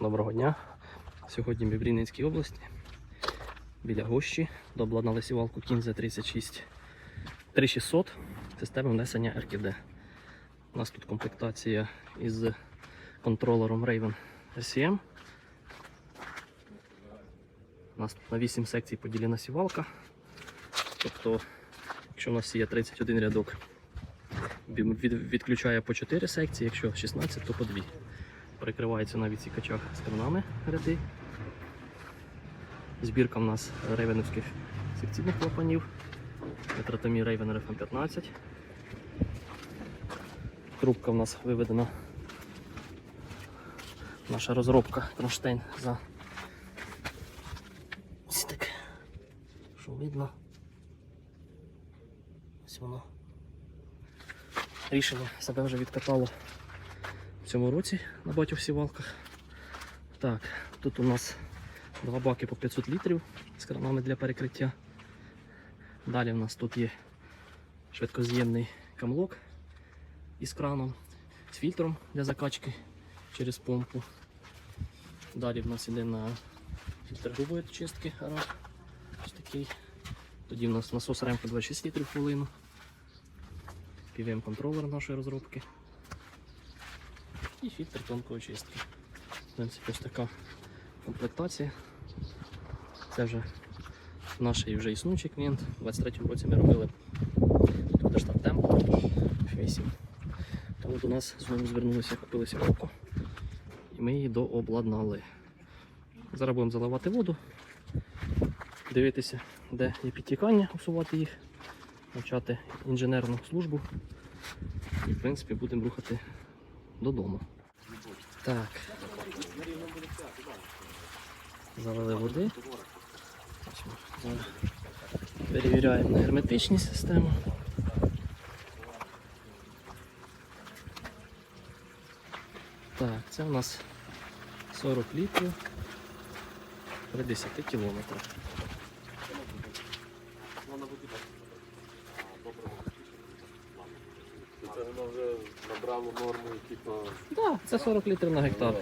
Доброго дня. Сьогодні в Рівненській області. Біля Гощі дообладнали сівалку Кінза 36 3600 системи внесення РКД. У нас тут комплектація із контролером Raven RCM. У нас тут на 8 секцій поділена сівалка. Тобто, якщо у нас є 31 рядок, від- від- відключає по 4 секції, якщо 16, то по 2. Перекривається на відсікачах сторонами ряди. Збірка в нас рейвеновських секційних клапанів. Метротомі Raven RFM 15. Трубка в нас виведена. Наша розробка кронштейн за ось так. Що видно? Ось воно. Рішення себе вже відкатало цьому році на багатьох сівалках. Так, тут у нас два баки по 500 літрів з кранами для перекриття. Далі у нас тут є швидкоз'ємний камлок із краном, з фільтром для закачки через помпу. Далі в нас іде на фільтр грубої чистки. Ось такий. Тоді в нас насос ремка 26 літрів в хвилину. PVM контролер нашої розробки і фільтр тонкої чистки. В принципі, ось така комплектація. Це вже наш вже існуючий клієнт. У 23-му році ми робили штат темп 8. Тому до нас знову звернулися, купили сівалку і ми її дообладнали. Зараз будемо заливати воду, дивитися, де є підтікання, усувати їх, навчати інженерну службу. І в принципі будемо рухати додому. Так. Залили води. Перевіряємо на герметичність систему. Так, це у нас 40 літрів при 10 кілометрах. Це воно вже набрало норму, типу, Так, це 40 літрів на гектар.